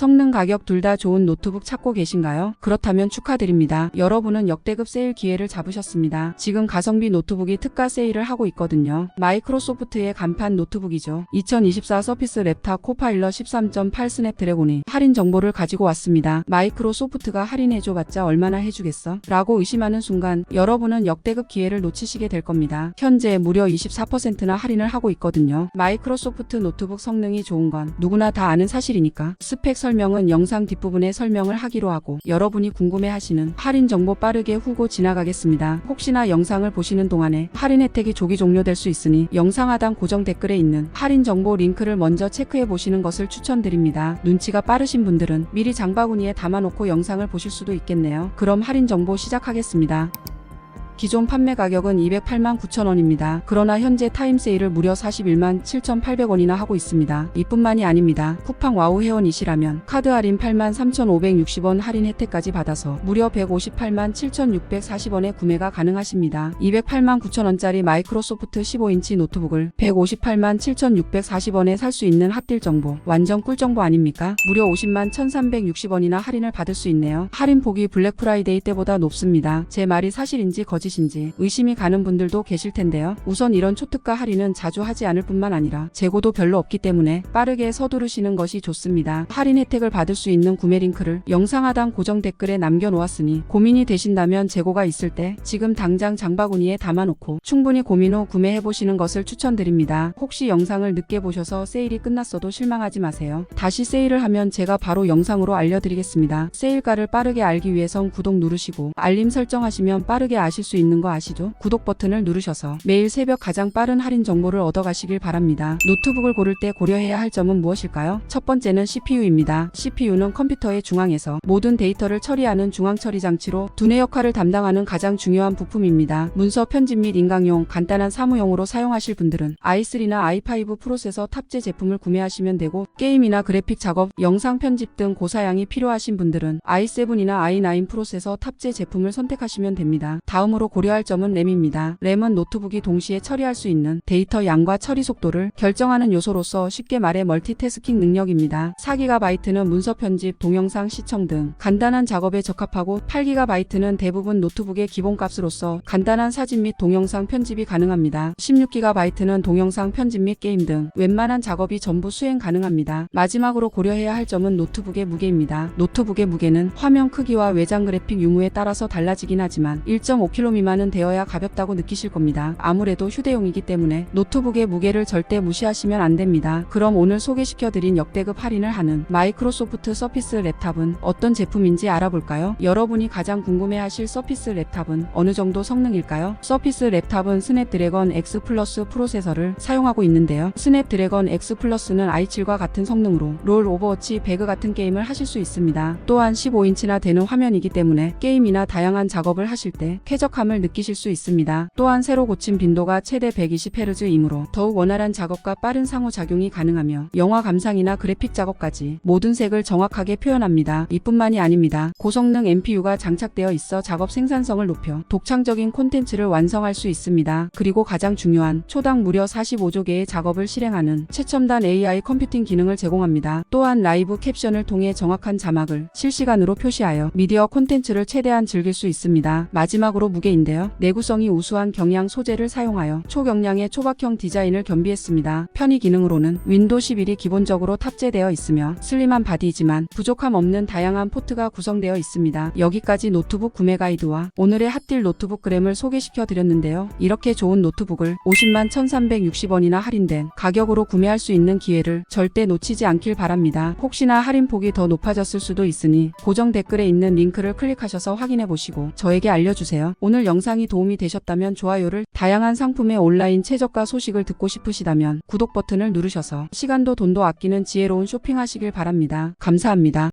성능 가격 둘 다 좋은 노트북 찾고 계신가요? 그렇다면 축하드립니다. 여러분은 역대급 세일 기회를 잡으셨습니다. 지금 가성비 노트북이 특가 세일을 하고 있거든요. 마이크로소프트의 간판 노트북이죠. 2024 서피스 랩탑 코파일러 13.8 스냅드래곤이 할인 정보를 가지고 왔습니다. 마이크로소프트가 할인해줘봤자 얼마나 해주겠어? 라고 의심하는 순간 여러분은 역대급 기회를 놓치시게 될 겁니다. 현재 무려 24%나 할인을 하고 있거든요. 마이크로소프트 노트북 성능이 좋은 건 누구나 다 아는 사실이니까 스펙 설 명은 영상 뒷부분에 설명을 하기로 하고 여러분이 궁금해하시는 할인 정보 빠르게 후고 지나가겠습니다. 혹시나 영상을 보시는 동안에 할인 혜택이 조기 종료될 수 있으니 영상 하단 고정 댓글에 있는 할인 정보 링크를 먼저 체크해 보시는 것을 추천드립니다. 눈치가 빠르신 분들은 미리 장바구니에 담아놓고 영상을 보실 수도 있겠네요. 그럼 할인 정보 시작하겠습니다. 기존 판매 가격은 208만 9천원입니다. 그러나 현재 타임 세일을 무려 41만 7,800원이나 하고 있습니다. 이뿐만이 아닙니다. 쿠팡 와우 회원이시라면 카드 할인 8만 3,560원 할인 혜택까지 받아서 무려 158만 7,640원에 구매가 가능하십니다. 208만 9천원짜리 마이크로소프트 15인치 노트북을 158만 7,640원에 살 수 있는 핫딜 정보. 완전 꿀 정보 아닙니까? 무려 50만 1,360원이나 할인을 받을 수 있네요. 할인 폭이 블랙 프라이데이 때보다 높습니다. 제 말이 사실인지 거짓 인지 의심이 가는 분들도 계실 텐데요. 우선 이런 초특가 할인은 자주 하지 않을 뿐만 아니라 재고도 별로 없기 때문에 빠르게 서두르시는 것이 좋습니다. 할인 혜택을 받을 수 있는 구매 링크를 영상 하단 고정 댓글에 남겨놓았으니 고민이 되신다면 재고가 있을 때 지금 당장 장바구니에 담아놓고 충분히 고민 후 구매해보시는 것을 추천드립니다. 혹시 영상을 늦게 보셔서 세일이 끝났어도 실망하지 마세요. 다시 세일을 하면 제가 바로 영상으로 알려드리겠습니다. 세일가를 빠르게 알기 위해선 구독 누르시고 알림 설정하시면 빠르게 아실 수 있는 거 아시죠? 구독 버튼을 누르셔서 매일 새벽 가장 빠른 할인 정보를 얻어가시길 바랍니다. 노트북을 고를 때 고려해야 할 점은 무엇일까요? 첫 번째는 CPU입니다. CPU는 컴퓨터의 중앙에서 모든 데이터를 처리하는 중앙 처리 장치로 두뇌 역할을 담당하는 가장 중요한 부품입니다. 문서 편집 및 인강용, 간단한 사무용으로 사용하실 분들은 i3나 i5 프로세서 탑재 제품을 구매하시면 되고 게임이나 그래픽 작업, 영상 편집 등 고사양이 필요하신 분들은 i7이나 i9 프로세서 탑재 제품을 선택하시면 됩니다. 다음으로 고려할 점은 램입니다. 램은 노트북이 동시에 처리할 수 있는 데이터 양과 처리 속도를 결정하는 요소로서 쉽게 말해 멀티태스킹 능력입니다. 4GB는 문서 편집, 동영상 시청 등 간단한 작업에 적합하고 8GB는 대부분 노트북의 기본값으로서 간단한 사진 및 동영상 편집이 가능합니다. 16GB는 동영상 편집 및 게임 등 웬만한 작업이 전부 수행 가능합니다. 마지막으로 고려해야 할 점은 노트북의 무게입니다. 노트북의 무게는 화면 크기와 외장 그래픽 유무에 따라서 달라지긴 하지만 1.5kg 미만은 되어야 가볍다고 느끼실 겁니다. 아무래도 휴대용이기 때문에 노트북의 무게를 절대 무시하시면 안 됩니다. 그럼 오늘 소개시켜드린 역대급 할인을 하는 마이크로소프트 서피스 랩탑은 어떤 제품인지 알아볼까요? 여러분이 가장 궁금해하실 서피스 랩탑은 어느 정도 성능일까요? 서피스 랩탑은 스냅드래건 X 플러스 프로세서를 사용하고 있는데요. 스냅드래건 X 플러스는 i7과 같은 성능으로 롤 오버워치 배그 같은 게임을 하실 수 있습니다. 또한 15인치나 되는 화면이기 때문에 게임이나 다양한 작업을 하실 때 쾌적 함을 느끼실 수 있습니다. 또한 새로 고친 빈도가 최대 120Hz이므로 더욱 원활한 작업과 빠른 상호작용이 가능하며 영화 감상이나 그래픽 작업까지 모든 색을 정확하게 표현합니다. 이뿐만이 아닙니다. 고성능 NPU가 장착되어 있어 작업 생산성을 높여 독창적인 콘텐츠를 완성할 수 있습니다. 그리고 가장 중요한 초당 무려 45조 개의 작업을 실행하는 최첨단 AI 컴퓨팅 기능을 제공합니다. 또한 라이브 캡션을 통해 정확한 자막을 실시간으로 표시하여 미디어 콘텐츠를 최대한 즐길 수 있습니다. 마지막으로 무게 인데요. 내구성이 우수한 경량 소재를 사용하여 초경량의 초박형 디자인을 겸비했습니다. 편의 기능으로는 윈도 11이 기본적으로 탑재되어 있으며 슬림한 바디이지만 부족함 없는 다양한 포트가 구성되어 있습니다. 여기까지 노트북 구매 가이드와 오늘의 핫딜 노트북 그램을 소개시켜 드렸는데요. 이렇게 좋은 노트북을 50만 1360원이나 할인된 가격으로 구매할 수 있는 기회를 절대 놓치지 않길 바랍니다. 혹시나 할인 폭이 더 높아졌을 수도 있으니 고정 댓글에 있는 링크를 클릭하셔서 확인해 보시고 저에게 알려주세요. 오늘 영상이 도움이 되셨다면 좋아요를 다양한 상품의 온라인 최저가 소식을 듣고 싶으시다면 구독 버튼을 누르셔서 시간도 돈도 아끼는 지혜로운 쇼핑하시길 바랍니다. 감사합니다.